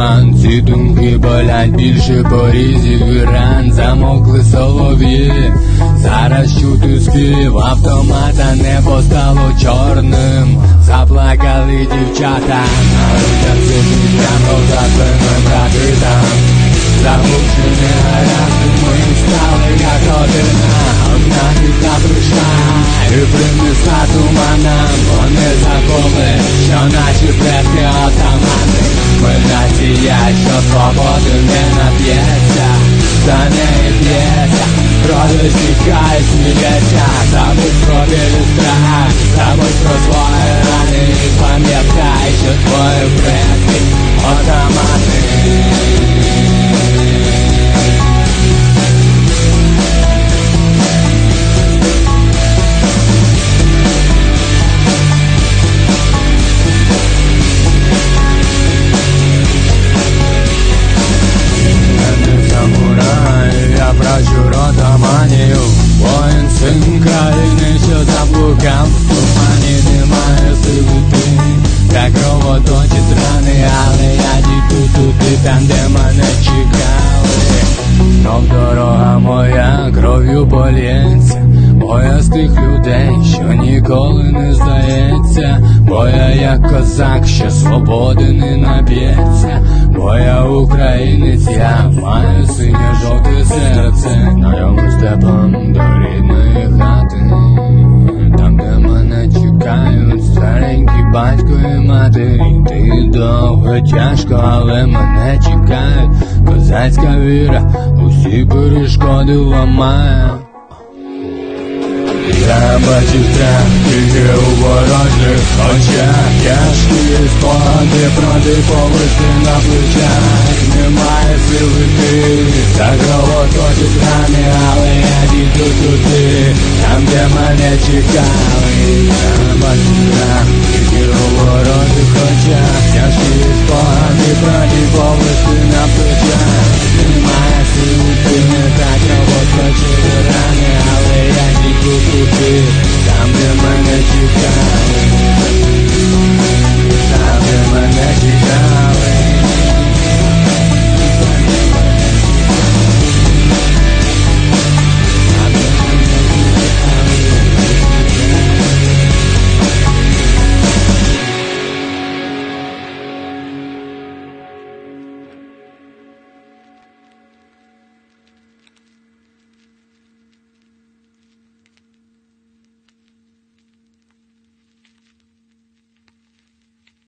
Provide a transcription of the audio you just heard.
туман, ці думки болять більше порізів і ран Замовкли солов'ї, зараз чути спів автомата небо стало чорним, заплакали дівчата, на грудях сидить прямо за спиною брати там. Замучені гаразди ми стали як родина Одна біда прийшла. І принесла туманам Вони забули, що наші предки отамани Ми нація, що свободи не нап'ється За неї п'ється, крові стікає, сміється Забудь про біль страх, забудь про свої рани. Пам'ятай, що твої предки отамани син країни, що заблукав в тумані Немає сили ти, як кровоточить рани Але я дійду туди, там де мене чекали Знов дорога моя кров'ю полється Бо з тих людей, що ніколи не здається Бо я як козак, що свободи не наб'ється Бо українець, я маю Знайому степом до рідної хати Там, де мене чекають старенькі батько і матері Ти довго тяжко, але мене чекають. Козацька віра усі перешкоди ламає я страх тільки у ворожих очах. Тяжкі спогади проти повести на плечах. Немає сили ти, так де мене чекали, я не бачу дна, хоча Я всі спогади браді на плечах Ти не не так новоскочили рани, але я тільки туди, там де мене чекали